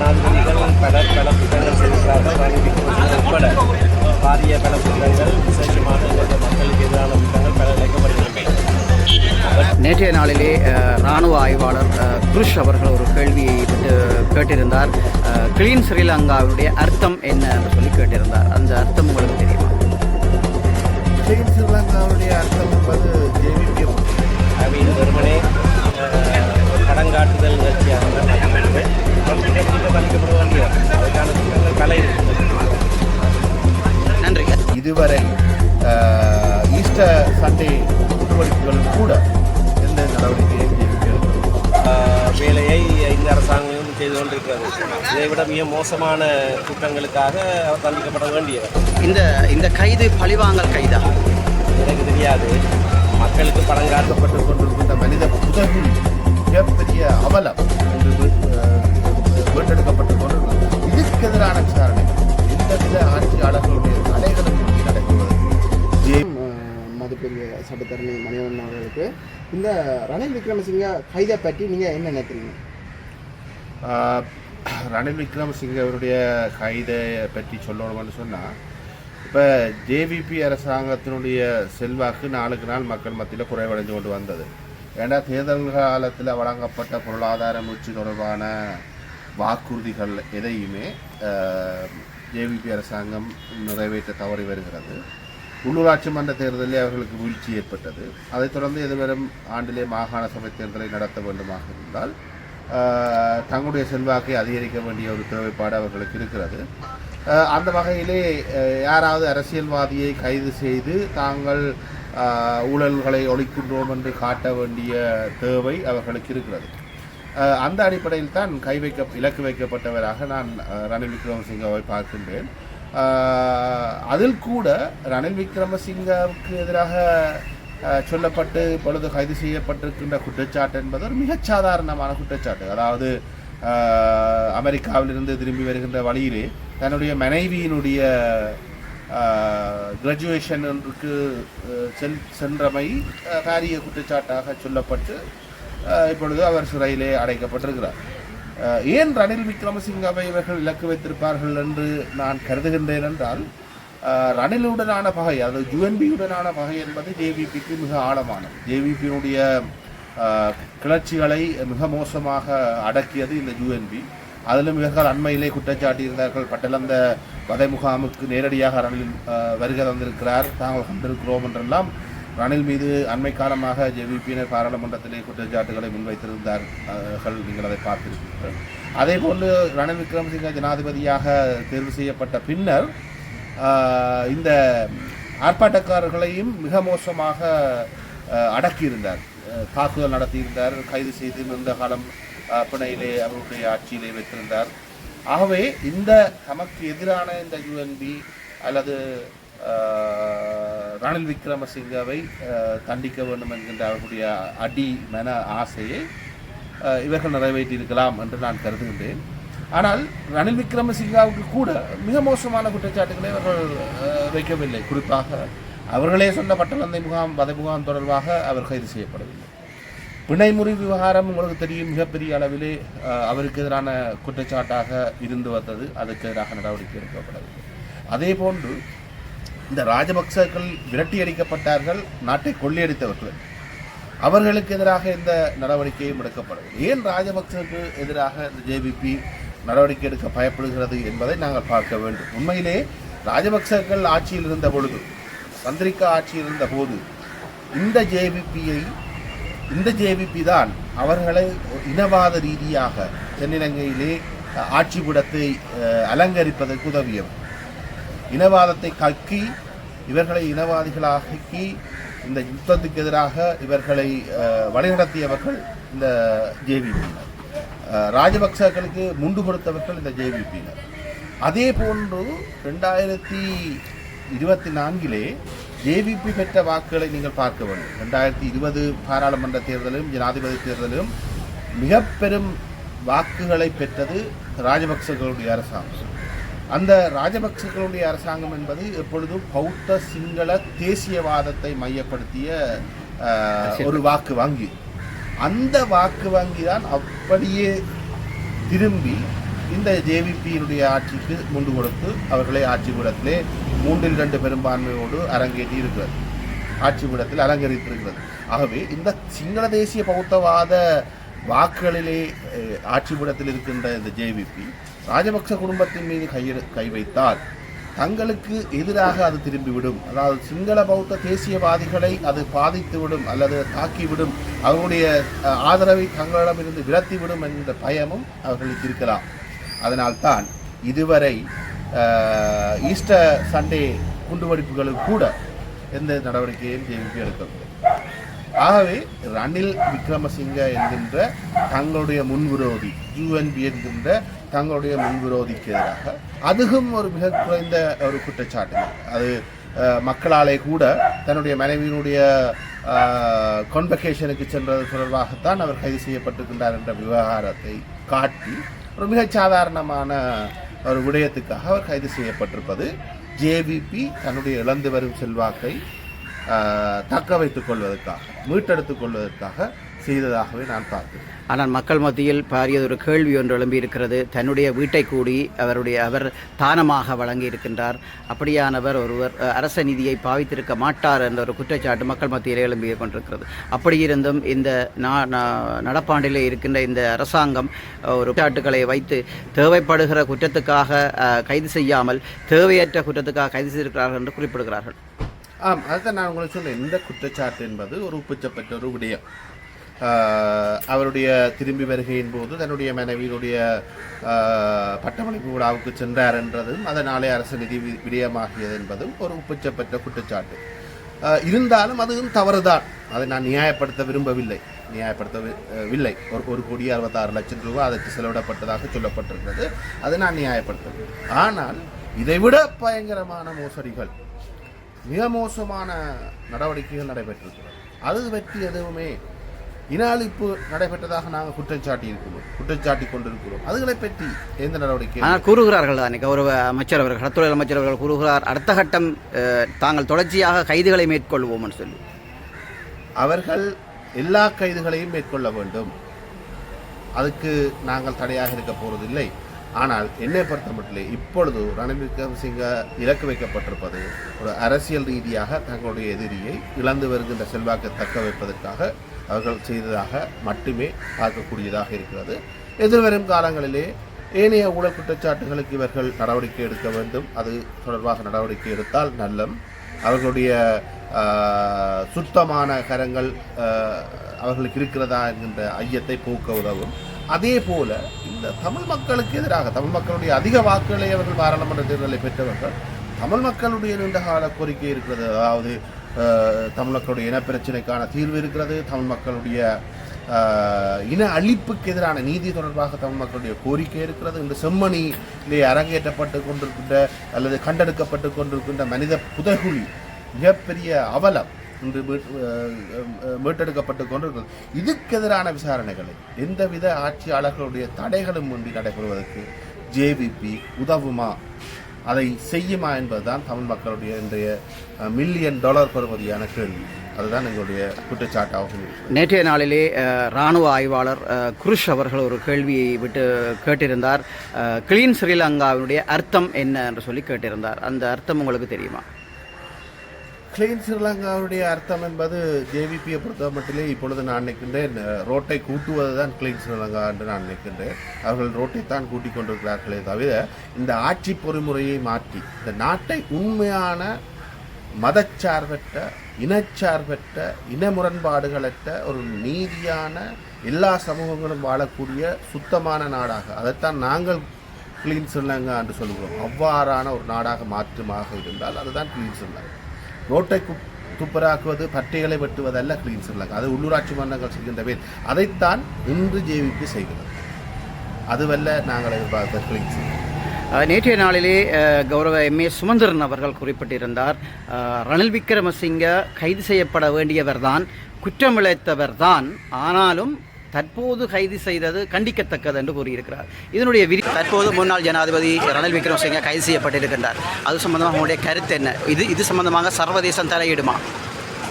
ஜனாதிபதிகள் பல பல திட்டங்கள் செய்திருக்கிறார்கள் ரணில் உட்பட பாரிய பல திட்டங்கள் விசேஷமாக இந்த மக்களுக்கு எதிரான திட்டங்கள் பல இழைக்கப்படுகின்றன நேற்றைய நாளிலே ராணுவ ஆய்வாளர் குருஷ் அவர்கள் ஒரு கேள்வியை கேட்டிருந்தார். கிளீன் ஸ்ரீலங்காவுடைய அர்த்தம் என்ன என்று சொல்லி கேட்டிருந்தார். அந்த அர்த்தம் உங்களுக்கு தெரியுமா? கிளீன் ஸ்ரீலங்காவுடைய அர்த்தம் என்பது ஜேவிபி அவையில் வெறுமனே கடங்காட்டுதல் நிகழ்ச்சியாக பலிக்கப்பட வேண்டிய அதுக்கான திட்டங்கள் இருக்கிறது நன்றி இதுவரை ஈஸ்டர் சண்டே குண்டுவெடிப்புகளில் கூட எந்த நடவடிக்கையும் வேலையை இந்த அரசாங்கம் செய்து கொண்டிருக்கிறது. இதை விட மிக மோசமான குற்றங்களுக்காக அவர் தண்டிக்கப்பட வேண்டியவர். இந்த இந்த கைது பழிவாங்கல் கைதா? எனக்கு தெரியாது. மக்களுக்கு படம் காட்டப்பட்டு காட்டப்பட்டு கொண்டிருக்கின்ற மனித புதகு மிகப்பெரிய அவலம். என்று வீட்டெடுக்கப்பட்டு கொண்டிருக்கிறது இதுக்கு எதிரான விசாரணை எந்தவித ஆட்சியாளர்களுடைய நடக்குவது ஜே. மதிப்புரிய சட்டத்தரணி மணிவண்ணன் அவர்களுக்கு இந்த ரணில் விக்ரமசிங்க கைதை பற்றி நீங்கள் என்ன நினைக்கிறீங்க? ரணில் விக்ரமசிங்க அவருடைய கைதை பற்றி சொல்லணும்னு சொன்னால் இப்போ ஜேவிபி அரசாங்கத்தினுடைய செல்வாக்கு நாளுக்கு நாள் மக்கள் மத்தியில் குறைவடைந்து கொண்டு வந்தது. ஏன்னா தேர்தல் காலத்தில் வழங்கப்பட்ட பொருளாதார முயற்சி தொடர்பான வாக்குறுதிகள் எதையுமே ஜேவிபி அரசாங்கம் நிறைவேற்ற தவறி வருகிறது. உள்ளூராட்சி மன்ற தேர்தலில் அவர்களுக்கு வீழ்ச்சி ஏற்பட்டது. அதைத் தொடர்ந்து எதிர்வரும் ஆண்டிலே மாகாண சபை தேர்தலை நடத்த வேண்டுமாக இருந்தால் தங்களுடைய செல்வாக்கை அதிகரிக்க வேண்டிய ஒரு தேவைப்பாடு அவர்களுக்கு இருக்கிறது. அந்த வகையிலே யாராவது அரசியல்வாதியை கைது செய்து தாங்கள் ஊழல்களை ஒழிக்கின்றோம் என்று காட்ட வேண்டிய தேவை அவர்களுக்கு இருக்கிறது. அந்த அடிப்படையில் தான் கை வைக்க இலக்கு வைக்கப்பட்டவராக நான் ரணில் விக்ரமசிங்கவை பார்க்கின்றேன். அதில் கூட ரணில் விக்ரமசிங்கவுக்கு எதிராக சொல்லப்பட்டு இப்பொழுது கைது செய்யப்பட்டிருக்கின்ற குற்றச்சாட்டு என்பது ஒரு மிகச் சாதாரணமான குற்றச்சாட்டு. அதாவது அமெரிக்காவிலிருந்து திரும்பி வருகின்ற வழியிலே தன்னுடைய மனைவியினுடைய கிராஜுவேஷன் கிராஜுவேஷனுக்கு செல் சென்றமை காரிய குற்றச்சாட்டாக சொல்லப்பட்டு இப்பொழுது அவர் சிறையிலே அடைக்கப்பட்டிருக்கிறார். ஏன் ரணில் விக்ரமசிங்கவை இவர்கள் இலக்கு வைத்திருப்பார்கள் என்று நான் கருதுகின்றேன் என்றால் ரணிலுடனான பகை அதாவது யுஎன்பியுடனான பகை என்பது ஜேவிபிக்கு மிக ஆழமானது. ஜேவிபியினுடைய கிளர்ச்சிகளை மிக மோசமாக அடக்கியது இந்த யுஎன்பி அதிலும் இவர்கள் அண்மையிலே குற்றச்சாட்டி இருந்தார்கள் பட்டலந்த வதை முகாமுக்கு நேரடியாக ரணில் வருகை தந்திருக்கிறார். தாங்கள் கண்டிருக்கிறோம் என்றெல்லாம் ரணில் மீது அண்மை காலமாக ஜேவிபியினர் பாராளுமன்றத்திலே குற்றச்சாட்டுகளை முன்வைத்திருந்தார்கள். நீங்கள் அதை பார்த்திருக்கிறீர்கள் அதே போன்று ரணில் விக்ரமசிங்க ஜனாதிபதியாக தேர்வு செய்யப்பட்ட பின்னர் இந்த ஆர்ப்பாட்டக்காரர்களையும் மிக மோசமாக அடக்கியிருந்தார். தாக்குதல் நடத்தியிருந்தார். கைது செய்து நீண்ட காலம் பிணையிலே அவருடைய ஆட்சியிலே வைத்திருந்தார். ஆகவே இந்த தமக்கு எதிரான இந்த யூஎன்பி அல்லது ரணில் விக்ரமசிங்கவை தண்டிக்க வேண்டும் என்கின்ற அவர்களுடைய அடி மன ஆசையை இவர்கள் நிறைவேற்றியிருக்கலாம் என்று நான் கருதுகின்றேன். ஆனால் ரணில் விக்ரமசிங்காவுக்கு கூட மிக மோசமான குற்றச்சாட்டுகளை அவர்கள் வைக்கவில்லை. குறிப்பாக அவர்களே சொன்ன பட்டலந்தை முகாம் வதை முகாம் தொடர்பாக அவர் கைது செய்யப்படவில்லை. பிணைமுறை விவகாரம் உங்களுக்கு தெரியும் மிகப்பெரிய அளவிலே அவருக்கு எதிரான குற்றச்சாட்டாக இருந்து வந்தது. அதற்கு எதிராக நடவடிக்கை எடுக்கப்படவில்லை. அதே போன்று இந்த ராஜபக்சர்கள் விரட்டி அடிக்கப்பட்டார்கள் நாட்டை கொள்ளையடித்தவர்கள். அவர்களுக்கு எதிராக இந்த நடவடிக்கையும் எடுக்கப்படவில்லை. ஏன் ராஜபக்சருக்கு எதிராக இந்த ஜேபிபி நடவடிக்கை எடுக்க பயப்படுகிறது என்பதை நாங்கள் பார்க்க வேண்டும். உண்மையிலே ராஜபக்சர்கள் ஆட்சியில் இருந்த பொழுது சந்திரிகா ஆட்சியில் இருந்த போது இந்த ஜேபிபியை இந்த ஜேவிபி தான் அவர்களை இனவாத ரீதியாக தென்னிலங்கையிலே ஆட்சி அலங்கரிப்பதற்கு உதவியவர். இனவாதத்தை கக்கி இவர்களை இனவாதிகளாக்கி இந்த யுத்தத்துக்கு எதிராக இவர்களை வழிநடத்தியவர்கள் இந்த ஜேவிபியினர் ராஜபக்சர்களுக்கு முண்டு கொடுத்தவர்கள் இந்த ஜேவிபியினர் அதே போன்று ரெண்டாயிரத்தி இருபத்தி நான்கிலே ஜேவிபி பெற்ற வாக்குகளை நீங்கள் பார்க்க வேண்டும். ரெண்டாயிரத்தி இருபது பாராளுமன்ற தேர்தலிலும் ஜனாதிபதி தேர்தலிலும் மிக பெரும் வாக்குகளை பெற்றது ராஜபக்சர்களுடைய அரசாங்கம். அந்த ராஜபக்சர்களுடைய அரசாங்கம் என்பது எப்பொழுதும் பௌத்த சிங்கள தேசியவாதத்தை மையப்படுத்திய ஒரு வாக்கு வங்கி. அந்த வாக்கு வங்கி தான் அப்படியே திரும்பி இந்த ஜேவிபியினுடைய ஆட்சிக்கு முண்டு கொடுத்து அவர்களை ஆட்சி கூடத்திலே மூன்றில் இரண்டு பெரும்பான்மையோடு அரங்கேற்றி இருக்கிறது. ஆட்சி கூடத்தில் அலங்கரித்திருக்கிறது. ஆகவே இந்த சிங்கள தேசிய பௌத்தவாத வாக்குகளிலே ஆட்சி கூடத்தில் இருக்கின்ற இந்த ஜேவிபி ராஜபக்ச குடும்பத்தின் மீது கை கை வைத்தால் தங்களுக்கு எதிராக அது திரும்பிவிடும். அதாவது சிங்கள பௌத்த தேசியவாதிகளை அது பாதித்துவிடும் அல்லது தாக்கிவிடும். அவருடைய ஆதரவை தங்களிடமிருந்து விரத்திவிடும் என்ற பயமும் அவர்களுக்கு இருக்கலாம். அதனால்தான் இதுவரை ஈஸ்டர் சண்டே குண்டுவெடிப்புகளுக்கு கூட எந்த நடவடிக்கையும் ஜேவிபி எடுக்கவில்லை. ஆகவே ரணில் விக்ரமசிங்க என்கின்ற தங்களுடைய முன்விரோதி யூஎன்பி என்கின்ற தங்களுடைய முன்விரோதிக்கு எதிராக அதுவும் ஒரு மிக குறைந்த ஒரு குற்றச்சாட்டு அது மக்களாலே கூட தன்னுடைய மனைவியினுடைய கான்வெகேஷனுக்கு சென்றது தொடர்பாகத்தான் அவர் கைது செய்யப்பட்டிருக்கின்றார் என்ற விவகாரத்தை காட்டி ஒரு மிகச் சாதாரணமான ஒரு விடயத்துக்காக அவர் கைது செய்யப்பட்டிருப்பது. ஜேவிபி தன்னுடைய இழந்து வரும் செல்வாக்கை தக்க வைத்துக் கொள்வதற்காக மீட்டெடுத்துக் கொள்வதற்காக செய்ததாகவே நான் பார்க்கிறேன் ஆனால் மக்கள் மத்தியில் பாரியதொரு கேள்வி ஒன்று எழும்பி இருக்கிறது. தன்னுடைய வீட்டை கூடி அவருடைய அவர் தானமாக வழங்கி இருக்கின்றார் அப்படியானவர் ஒருவர் அரச நிதியை பாவித்திருக்க மாட்டார் என்ற ஒரு குற்றச்சாட்டு மக்கள் மத்தியில் எழும்பிய கொண்டிருக்கிறது. அப்படி இருந்தும் இந்த நடப்பாண்டிலே இருக்கின்ற இந்த அரசாங்கம் ஒரு குற்றச்சாட்டுகளை வைத்து தேவைப்படுகிற குற்றத்துக்காக கைது செய்யாமல் தேவையற்ற குற்றத்துக்காக கைது செய்திருக்கிறார்கள் என்று குறிப்பிடுகிறார்கள். ஆம் அதுதான் நான் உங்களுக்கு சொன்னேன் இந்த குற்றச்சாட்டு என்பது ஒரு உப்புச்சப்பட்ட ஒரு விடயம். அவருடைய திரும்பி வருகையின் போது தன்னுடைய மனைவியினுடைய பட்டமளிப்பு விழாவுக்கு சென்றார் என்றதும் அதனாலே அரசு நிதி வி- விடயமாகியது என்பதும் ஒரு உப்புச்சப்பட்ட குற்றச்சாட்டு. இருந்தாலும் அதுவும் தவறுதான். அதை நான் நியாயப்படுத்த விரும்பவில்லை. நியாயப்படுத்தவில்லை ஒரு ஒரு கோடி அறுபத்தாறு லட்சம் ரூபாய் அதற்கு செலவிடப்பட்டதாக சொல்லப்பட்டிருக்கிறது. அதை நான் நியாயப்படுத்தவில்லை. ஆனால் இதைவிட பயங்கரமான மோசடிகள் மிக மோசமான நடவடிக்கைகள் நடைபெற்றிருக்கிறது. அது பற்றி எதுவுமே இன அழிப்பு நடைபெற்றதாக நாங்கள் குற்றம் சாட்டி இருக்கிறோம் குற்றம் சாட்டி கொண்டிருக்கிறோம். அதுகளை பற்றி எந்த நடவடிக்கை ஆனால் கூறுகிறார்கள் தானே கௌரவ அமைச்சர் அவர்கள் கடத்தொழில் அமைச்சர் அவர்கள் கூறுகிறார் அடுத்த கட்டம் தாங்கள் தொடர்ச்சியாக கைதுகளை மேற்கொள்வோம் என்று சொல்லி. அவர்கள் எல்லா கைதுகளையும் மேற்கொள்ள வேண்டும். அதுக்கு நாங்கள் தடையாக இருக்க போவதில்லை ஆனால் என்னை பொறுத்த மட்டும் இப்பொழுது ரணில் விக்ரமசிங்க இலக்கு வைக்கப்பட்டிருப்பது ஒரு அரசியல் ரீதியாக தங்களுடைய எதிரியை இழந்து வருகின்ற செல்வாக்கை தக்க வைப்பதற்காக அவர்கள் செய்ததாக மட்டுமே பார்க்கக்கூடியதாக இருக்கிறது. எதிர்வரும் காலங்களிலே ஏனைய ஊழல் குற்றச்சாட்டுகளுக்கு இவர்கள் நடவடிக்கை எடுக்க வேண்டும். அது தொடர்பாக நடவடிக்கை எடுத்தால் நல்லம். அவர்களுடைய சுத்தமான கரங்கள் அவர்களுக்கு இருக்கிறதா என்கின்ற ஐயத்தை போக்க உதவும். அதே போல இந்த தமிழ் மக்களுக்கு எதிராக தமிழ் மக்களுடைய அதிக வாக்குகளை அவர்கள் பாராளுமன்ற தேர்தலை பெற்றவர்கள் தமிழ் மக்களுடைய நீண்டகால கோரிக்கை இருக்கிறது. அதாவது தமிழ் மக்களுடைய இனப்பிரச்சனைக்கான தீர்வு இருக்கிறது. தமிழ் மக்களுடைய இன அழிப்புக்கு எதிரான நீதி தொடர்பாக தமிழ் மக்களுடைய கோரிக்கை இருக்கிறது. இந்த செம்மணியிலே அரங்கேற்றப்பட்டு கொண்டிருக்கின்ற அல்லது கண்டெடுக்கப்பட்டு கொண்டிருக்கின்ற மனித புதைகுழி மிகப்பெரிய அவலம் இன்று மீட்டெடுக்கப்பட்டு கொண்டிருக்கிறது. இதுக்கு எதிரான விசாரணைகளை எந்தவித ஆட்சியாளர்களுடைய தடைகளும் இன்றி நடைபெறுவதற்கு ஜேவிபி உதவுமா? அதை செய்யுமா என்பதுதான் தமிழ் மக்களுடைய இன்றைய மில்லியன் டாலர் பெறுமதியான கேள்வி. அதுதான் எங்களுடைய குற்றச்சாட்டாக நேற்றைய நாளிலே ராணுவ இராணுவ ஆய்வாளர் குருஷ் அவர்கள் ஒரு கேள்வியை விட்டு கேட்டிருந்தார். கிளீன் ஸ்ரீலங்காவினுடைய அர்த்தம் என்ன என்று சொல்லி கேட்டிருந்தார். அந்த அர்த்தம் உங்களுக்கு தெரியுமா? கிளீன் ஸ்ரீலங்காவுடைய அர்த்தம் என்பது ஜேவிபியை பொறுத்த மட்டிலே இப்பொழுது நான் நினைக்கின்றேன் ரோட்டை கூட்டுவது தான் கிளீன் ஸ்ரீலங்கா என்று நான் நினைக்கின்றேன். அவர்கள் ரோட்டை தான் கூட்டிக் கொண்டிருக்கிறார்களே தவிர இந்த ஆட்சி பொறிமுறையை மாற்றி இந்த நாட்டை உண்மையான மதச்சார்பற்ற இனச்சார்பற்ற இன முரண்பாடுகளற்ற ஒரு நீதியான எல்லா சமூகங்களும் வாழக்கூடிய சுத்தமான நாடாக அதைத்தான் நாங்கள் கிளீன் ஸ்ரீலங்கா என்று சொல்கிறோம். அவ்வாறான ஒரு நாடாக மாற்றமாக இருந்தால் அதுதான் கிளீன் ஸ்ரீலங்கா ரோட்டை கு- துப்பராக்குவது பட்டைகளை வெட்டுவதல்ல கிளீன் செல்லாக அது உள்ளூராட்சி மன்றங்கள் செய்கின்ற வேல். அதைத்தான் இன்று ஜேவிபி செய்கிறது. அதுவல்ல நாங்கள் எதிர்பார்த்த கிளீன் ஸ்ரீலங்கா நேற்றைய நாளிலே கௌரவ எம். ஏ. சுமந்திரன் அவர்கள் குறிப்பிட்டிருந்தார். ரணில் விக்ரமசிங்க கைது செய்யப்பட வேண்டியவர்தான் குற்றமிழைத்தவர்தான் ஆனாலும் தற்போது கைது செய்தது கண்டிக்கத்தக்கது என்று கூறியிருக்கிறார். இதனுடைய விரி தற்போது முன்னாள் ஜனாதிபதி ரணில் விக்ரமசிங்க கைது செய்யப்பட்டிருக்கின்றார். அது சம்பந்தமாக உங்களுடைய கருத்து என்ன? இது இது சம்பந்தமாக சர்வதேசம் தலையிடுமா?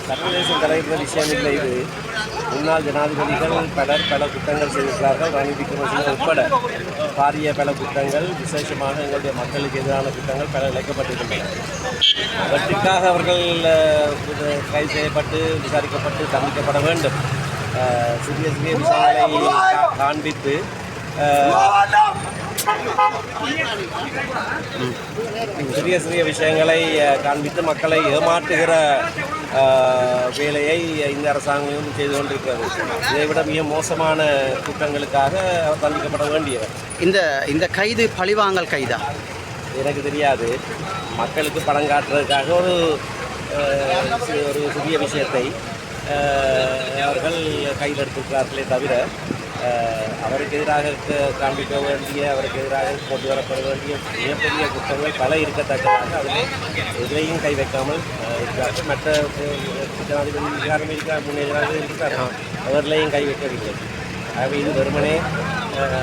சர்வதேசம் தலையிடுற விஷயம் இல்லை இது. முன்னாள் ஜனாதிபதிகள் பலர் பல குற்றங்கள் செய்திருக்கிறார்கள். ரணில் விக்ரமசிங்க உட்பட பாரிய பல குற்றங்கள் விசேஷமாக எங்களுடைய மக்களுக்கு எதிரான குற்றங்கள் பல இழைக்கப்பட்டிருக்கின்றன. அவற்றுக்காக அவர்கள் கைது செய்யப்பட்டு விசாரிக்கப்பட்டு தண்டிக்கப்பட வேண்டும். சிறிய சிறிய விஷயங்களை காண்பித்து சிறிய சிறிய விஷயங்களை காண்பித்து மக்களை ஏமாற்றுகிற வேலையை இந்த அரசாங்கம் செய்து கொண்டிருக்கிறது. இதைவிட மிக மோசமான குற்றங்களுக்காக தண்டிக்கப்பட வேண்டியவர். இந்த இந்த கைது பழிவாங்கல் கைதா? எனக்கு தெரியாது. மக்களுக்கு படம் காட்டுறதுக்காக ஒரு ஒரு சிறிய விஷயத்தை அவர்கள் கையில் எடுத்திருக்கிறார்களே தவிர அவருக்கு எதிராக காண்பிக்க வேண்டிய அவருக்கு எதிராக கொண்டு வரப்பட வேண்டிய மிகப்பெரிய குற்றங்கள் பல இருக்கத்தக்கதாக அதில் எதிரையும் கை வைக்காமல் இருக்கிறார்கள். மற்ற ஜனாதிபதி அமெரிக்கா முன்னே ஜனாதிபதி அவர்களையும் கை வைக்கவில்லை. ஆகவே இது வெறுமனே ஒரு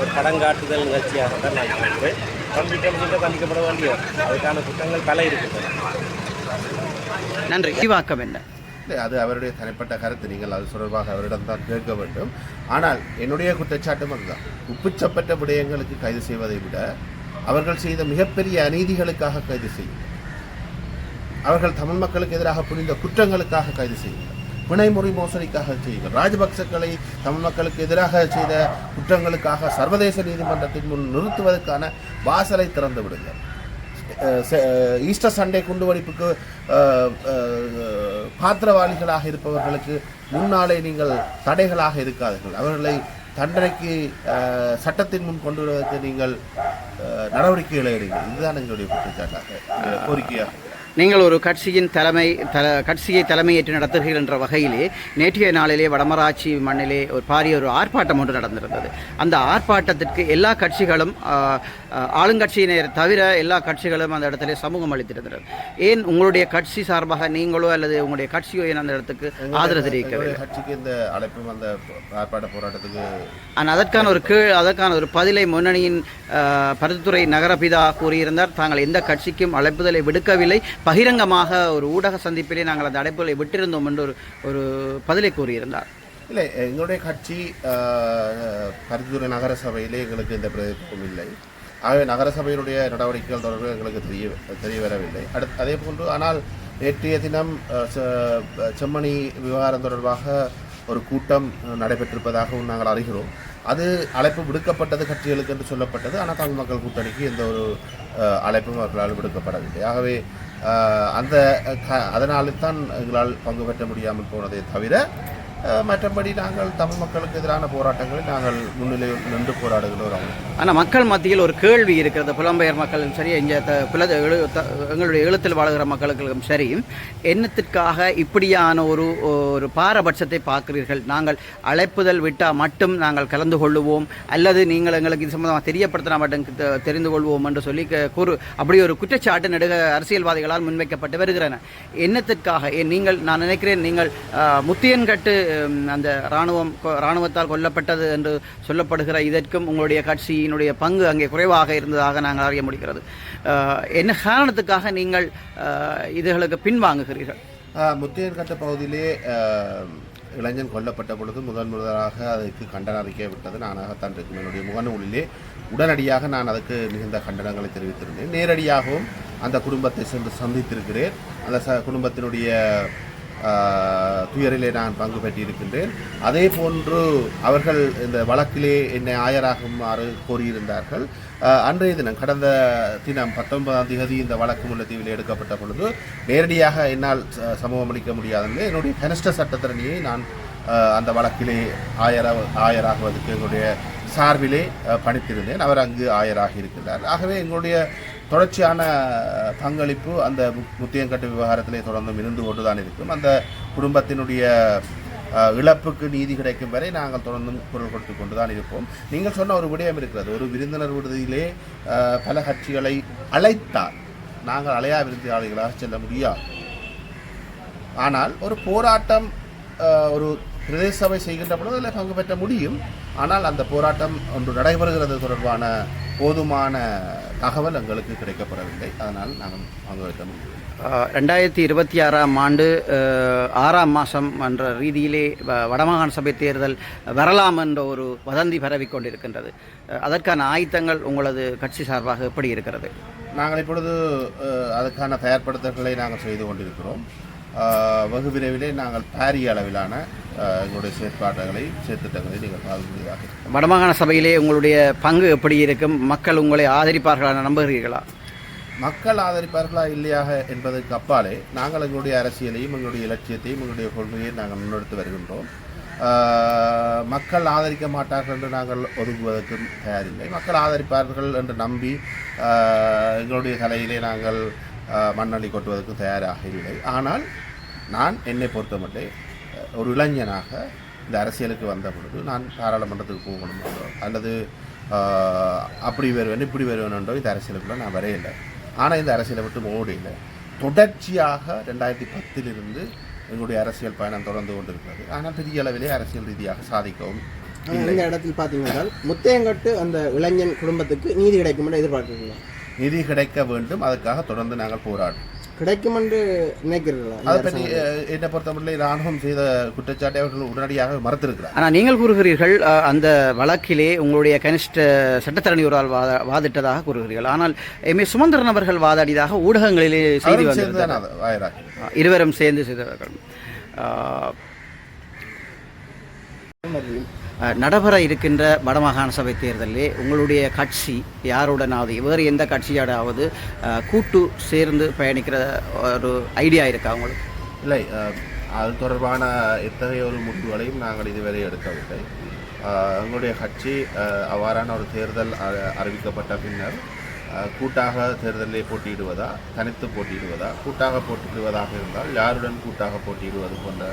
ஒரு படங்காட்டுதல் நிகழ்ச்சியாக தான் நான் நினைக்கிறேன் கண்டிப்பாக தண்டிக்கப்பட வேண்டிய அதுக்கான குற்றங்கள் பல இருக்கின்றன. நன்றி. வாக்கம் என்ன? அது அவருடைய தனிப்பட்ட கருத்து. நீங்கள் அது தொடர்பாக அவரிடம் தான் கேட்க வேண்டும். ஆனால் என்னுடைய குற்றச்சாட்டும் அதுதான். உப்புச்சப்பட்ட விடயங்களுக்கு கைது செய்வதை விட அவர்கள் செய்த மிகப்பெரிய அநீதிகளுக்காக கைது செய்யும் அவர்கள் தமிழ் மக்களுக்கு எதிராக புரிந்த குற்றங்களுக்காக கைது செய்யுங்கள். பிணைமுறை மோசடிக்காக செய்யுங்கள். ராஜபக்சக்களை தமிழ் மக்களுக்கு எதிராக செய்த குற்றங்களுக்காக சர்வதேச நீதிமன்றத்தின் முன் நிறுத்துவதற்கான வாசலை திறந்து விடுங்கள். ஈஸ்டர் சண்டே குண்டுவெடிப்புக்கு பாத்திரவாளிகளாக இருப்பவர்களுக்கு முன்னாலே நீங்கள் தடைகளாக இருக்காதீர்கள். அவர்களை தண்டனைக்கு சட்டத்தின் முன் கொண்டு வருவதற்கு நீங்கள் நடவடிக்கைகளை எடுங்கள். இதுதான் எங்களுடைய குற்றச்சாட்டாக கோரிக்கையாக. நீங்கள் ஒரு கட்சியின் தலைமை தல கட்சியை தலைமையேற்று நடத்துகிறீர்கள் என்ற வகையிலே நேற்றைய நாளிலே வடமராட்சி மண்ணிலே ஒரு பாரிய ஒரு ஆர்ப்பாட்டம் ஒன்று நடந்திருந்தது. அந்த ஆர்ப்பாட்டத்திற்கு எல்லா கட்சிகளும் ஆளுங்கட்சியினர் தவிர எல்லா கட்சிகளும் அந்த இடத்திலே சமூகம் அளித்திருந்தனர் ஏன் உங்களுடைய கட்சி சார்பாக நீங்களோ அல்லது உங்களுடைய கட்சியோ ஏன் அந்த இடத்துக்கு ஆதரவு தெரிவிக்கவில்லை? கட்சிக்கு இந்த அழைப்பும் அந்த ஆர்ப்பாட்ட போராட்டத்துக்கு ஆனால் அதற்கான ஒரு கீழ் அதற்கான ஒரு பதிலை முன்னணியின் ஆ, பருத்தித்துறை நகரபிதா கூறியிருந்தார். தாங்கள் எந்த கட்சிக்கும் அழைப்புதலை விடுக்கவில்லை. பகிரங்கமாக ஒரு ஊடக சந்திப்பிலே நாங்கள் அந்த அடைப்புகளை விட்டிருந்தோம் என்று ஒரு ஒரு பதிலை கூறியிருந்தார். இல்லை எங்களுடைய கட்சி ஆஹ், நகர சபையிலே எங்களுக்கு எந்த பிரதித்துவம் இல்லை. ஆகவே நகர சபையினுடைய நடவடிக்கைகள் தொடர்பில் எங்களுக்கு தெரிய தெரிய வரவில்லை அடுத்து அதே போன்று ஆனால் நேற்றைய தினம் செ- செம்மணி விவகாரம் தொடர்பாக ஒரு கூட்டம் நடைபெற்றிருப்பதாகவும் நாங்கள் அறிகிறோம். அது அழைப்பு விடுக்கப்பட்டது கட்சிகளுக்கு என்று சொல்லப்பட்டது. ஆனால் தமிழ் மக்கள் கூட்டணிக்கு எந்த ஒரு அழைப்பும் அவர்களால் விடுக்கப்படவில்லை. ஆகவே அந்த க அதனால்தான் தான் எங்களால் பங்கு பெற்ற முடியாமல் போனதே தவிர மற்றபடி நாங்கள் தமிழ் மக்களுக்கு எதிரான போராட்டங்களில் நாங்கள் முன்னிலையில் நின்று போராடுகிறோம். ஆனால் மக்கள் மத்தியில் ஒரு கேள்வி இருக்கிறது. புலம்பெயர் மக்களும் சரி இங்கே த புல எழு- த- எங்களுடைய எழுத்தில் வாழ்கிற மக்களுக்கும் சரி என்னத்திற்காக இப்படியான ஒரு ஒரு பாரபட்சத்தை பார்க்கிறீர்கள்? நாங்கள் அழைப்புதல் விட்டால் மட்டும் நாங்கள் கலந்து கொள்ளுவோம் அல்லது நீங்கள் எங்களுக்கு இது சம்மந்தமாக தெரியப்படுத்தினா மட்டும் தெரிந்து கொள்வோம் என்று சொல்லி கூறு அப்படி ஒரு குற்றச்சாட்டு நெடுக அரசியல்வாதிகளால் முன்வைக்கப்பட்டு வருகிறன. என்னத்திற்காக? நீங்கள் நான் நினைக்கிறேன் நீங்கள் முத்தியன்கட்டு அந்த இராணுவம் கொ- இராணுவத்தால் கொல்லப்பட்டது என்று சொல்லப்படுகிற இதற்கும் உங்களுடைய கட்சியினுடைய பங்கு அங்கே குறைவாக இருந்ததாக நாங்கள் அறிய முடிகிறது. என்ன காரணத்துக்காக நீங்கள் இதுகளுக்கு பின்வாங்குகிறீர்கள்? முத்தையன்கட்ட பகுதியிலே இளைஞன் கொல்லப்பட்ட பொழுது முதன் முதலாக அதற்கு கண்டன அறிக்கை விட்டது. நானாகத்தான் இருக்கும் என்னுடைய முகநூலிலே. உடனடியாக நான் அதுக்கு மிகுந்த கண்டனங்களை தெரிவித்திருந்தேன். நேரடியாகவும் அந்த குடும்பத்தை சென்று சந்தித்திருக்கிறேன். அந்த ச குடும்பத்தினுடைய துயரிலே நான் பங்கு பெற்றிருக்கின்றேன். அதே போன்று அவர்கள் இந்த வழக்கிலே என்னை ஆயராகுமாறு கோரியிருந்தார்கள். அன்றைய தினம் கடந்த தினம் பத்தொன்பதாம் தேதி இந்த வழக்கு முல்லைத்தீவில் எடுக்கப்பட்ட பொழுது நேரடியாக என்னால் சமூகம் அளிக்க முடியாதுன்னு என்னுடைய கனிஷ்ட சட்டத்திறனியை நான் அந்த வழக்கிலே ஆயரா ஆயராகுவதற்கு எங்களுடைய சார்பிலே பணித்திருந்தேன். அவர் அங்கு ஆயராகி இருக்கின்றார். ஆகவே எங்களுடைய தொடர்ச்சியான பங்களிப்பு அந்த முத்தியங்கட்டு விவகாரத்திலே தொடர்ந்தும் இருந்து கொண்டுதான் இருக்கும். அந்த குடும்பத்தினுடைய இழப்புக்கு நீதி கிடைக்கும் வரை நாங்கள் தொடர்ந்தும் குரல் கொடுத்து கொண்டு தான் இருப்போம். நீங்கள் சொன்ன ஒரு விடயம் இருக்கிறது. ஒரு விருந்தினர் விடுதியிலே பல கட்சிகளை அழைத்தால் நாங்கள் அலையா விருந்தியாளிகளாக செல்ல முடியாது. ஆனால் ஒரு போராட்டம் ஒரு பிரதேச சபை செய்கின்ற பொழுது அதில் பங்கு பெற்ற முடியும். ஆனால் அந்த போராட்டம் ஒன்று நடைபெறுகிறது தொடர்பான போதுமான தகவல் எங்களுக்கு கிடைக்கப்படவில்லை. அதனால் நாங்கள் அஹ், ரெண்டாயிரத்தி இருபத்தி ஆறாம் ஆண்டு ஆறாம் மாதம் என்ற ரீதியிலே வ- வடமாகாண சபை தேர்தல் வரலாம் என்ற ஒரு வதந்தி பரவிக் கொண்டிருக்கின்றது. அதற்கான ஆயத்தங்கள் உங்களது கட்சி சார்பாக எப்படி இருக்கிறது? நாங்கள் இப்பொழுது அஹ், அதுக்கான தயார்படுத்தல்களை நாங்கள் செய்து கொண்டிருக்கிறோம். வெகு விரைவிலே நாங்கள் பாரிய அளவிலான எங்களுடைய செயற்பாடுகளை செயற்திட்டங்களை நீங்கள் இருக்கும். வடமாகாண சபையிலே உங்களுடைய பங்கு எப்படி இருக்கும்? மக்கள் உங்களை ஆதரிப்பார்களா? நம்புகிறீர்களா? மக்கள் ஆதரிப்பார்களா? இல்லையா? என்பதற்கு அப்பாலே நாங்கள் எங்களுடைய அரசியலையும் எங்களுடைய இலட்சியத்தையும் எங்களுடைய கொள்கையையும் நாங்கள் முன்னெடுத்து வருகின்றோம். மக்கள் ஆதரிக்க மாட்டார்கள் என்று நாங்கள் ஒதுங்குவதற்கும் தயாரில்லை. மக்கள் ஆதரிப்பார்கள் என்று நம்பி எங்களுடைய தலையிலே நாங்கள் மண்ணள்ளி கொட்டுவதற்கு தயாராக இல்லை. ஆனால் நான் என்னை பொறுத்தமட்டே ஒரு இளைஞனாக இந்த அரசியலுக்கு வந்த பொழுது நான் பாராளுமன்றத்துக்கு போகணும் என்றோ, அல்லது அப்படி வருவேன் இப்படி வருவேன்ன்றோ இந்த அரசியலுக்குள்ள நான் வரையில்லை ஆனால் இந்த அரசியலை விட்டு ஓடையில் தொடர்ச்சியாக ரெண்டாயிரத்தி பத்திலிருந்து எங்களுடைய அரசியல் பயணம் தொடர்ந்து கொண்டிருக்கிறது. ஆனால் பெரிய அளவிலே அரசியல் ரீதியாக சாதிக்கவும் இந்த இடத்தில் பார்த்தீங்கன்னா முத்தையங்கட்டு அந்த இளைஞன் குடும்பத்துக்கு நீதி கிடைக்கும் என்று எதிர்பார்க்குறீங்களா நிதி கிடைக்க வேண்டும். அதற்காக தொடர்ந்து நாங்கள் போராடும் கிடைக்கும் என்று நினைக்கிறீர்களா? அதை பற்றி என்னை பொறுத்தமட்டில் ராணுவம் செய்த குற்றச்சாட்டை அவர்கள் உடனடியாக மறுத்திருக்கிறார். ஆனால் நீங்கள் கூறுகிறீர்கள் அந்த வழக்கிலே உங்களுடைய கனிஷ்ட சட்டத்தரணி ஒரு ஆள் வாத வாதிட்டதாக கூறுகிறீர்கள். ஆனால் எம். ஏ. சுமந்திரன் அவர்கள் வாதாடியதாக ஊடகங்களிலே செய்தி வாயிறாக இருவரும் சேர்ந்து செய்தவர்கள். நடைபெற இருக்கின்ற வடமாகாண சபை தேர்தலிலே உங்களுடைய கட்சி யாருடனாவது வேறு எந்த கட்சியோடாவது கூட்டு சேர்ந்து பயணிக்கிற ஒரு ஐடியா இருக்கா உங்களுக்கு? இல்லை அது தொடர்பான எத்தகைய ஒரு முடிவுகளையும் நாங்கள் இதுவரை எடுக்கவில்லை. எங்களுடைய கட்சி அவ்வாறான ஒரு தேர்தல் அறிவிக்கப்பட்ட பின்னர் கூட்டாக தேர்தலிலே போட்டியிடுவதா தனித்து போட்டியிடுவதா கூட்டாக போட்டியிடுவதாக இருந்தால் யாருடன் கூட்டாக போட்டியிடுவது போன்ற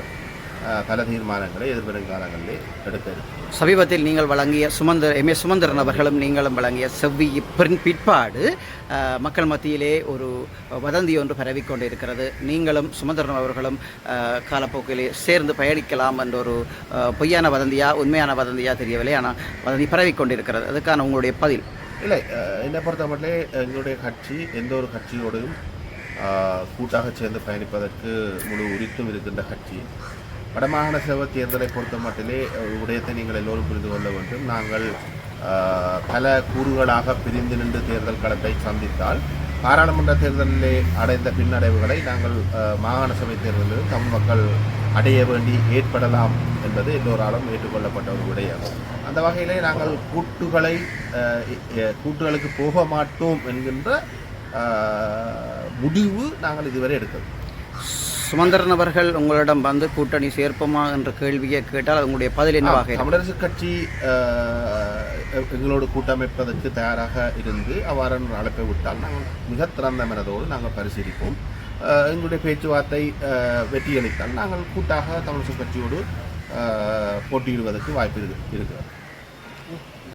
பல தீர்மானங்களை எதிர்வரும் காலங்களிலே எடுக்க இருக்கிறோம். சமீபத்தில் நீங்கள் வழங்கிய சுமந்தர் எம். ஏ. சுமந்திரன் அவர்களும் நீங்களும் வழங்கிய செவ்வி பின் பிற்பாடு மக்கள் மத்தியிலே ஒரு வதந்தி ஒன்று பரவிக்கொண்டு இருக்கிறது நீங்களும் சுமந்திரன் அவர்களும் காலப்போக்கிலே சேர்ந்து பயணிக்கலாம் என்ற ஒரு பொய்யான வதந்தியா உண்மையான வதந்தியா தெரியவில்லை. ஆனால் வதந்தி பரவிக்கொண்டிருக்கிறது அதுக்கான உங்களுடைய பதில்? இல்லை என்னை பொறுத்தமட்டிலே எங்களுடைய கட்சி எந்த ஒரு கட்சியோடையும் கூட்டாக சேர்ந்து பயணிப்பதற்கு முழு உரித்தும் இருக்கின்ற கட்சி. வடமாகாண சேவை தேர்தலை பொறுத்த மட்டிலே விடயத்தை நீங்கள் எல்லோரும் புரிந்து கொள்ள வேண்டும். நாங்கள் பல கூறுகளாக பிரிந்து நின்று தேர்தல் களத்தை சந்தித்தால் பாராளுமன்ற தேர்தலிலே அடைந்த பின்னடைவுகளை நாங்கள் மாகாண சபை தேர்தலில் தமிழ் மக்கள் அடைய வேண்டி ஏற்படலாம் என்பது எல்லோராலும் ஏற்றுக்கொள்ளப்பட்ட ஒரு விடயம். அந்த வகையிலே நாங்கள் கூட்டுகளை கூட்டுகளுக்கு போக மாட்டோம் என்கின்ற முடிவு நாங்கள் இதுவரை எடுக்கிறோம் சுமந்திரன் அவர்கள் உங்களிடம் வந்து கூட்டணி சேர்ப்போமா என்ற கேள்வியை கேட்டால் உங்களுடைய பதில் என்னவாக தமிழரசு கட்சி எங்களோடு கூட்டமைப்பதற்கு தயாராக இருந்து அவ்வாறான அழைப்பை விட்டால் நாங்கள் மிக திறந்த மனதோடு நாங்கள் பரிசீலிப்போம். எங்களுடைய பேச்சுவார்த்தை வெற்றியளித்தால் நாங்கள் கூட்டாக தமிழரசு கட்சியோடு போட்டியிடுவதற்கு வாய்ப்பு இருக்கு- இருக்கிறது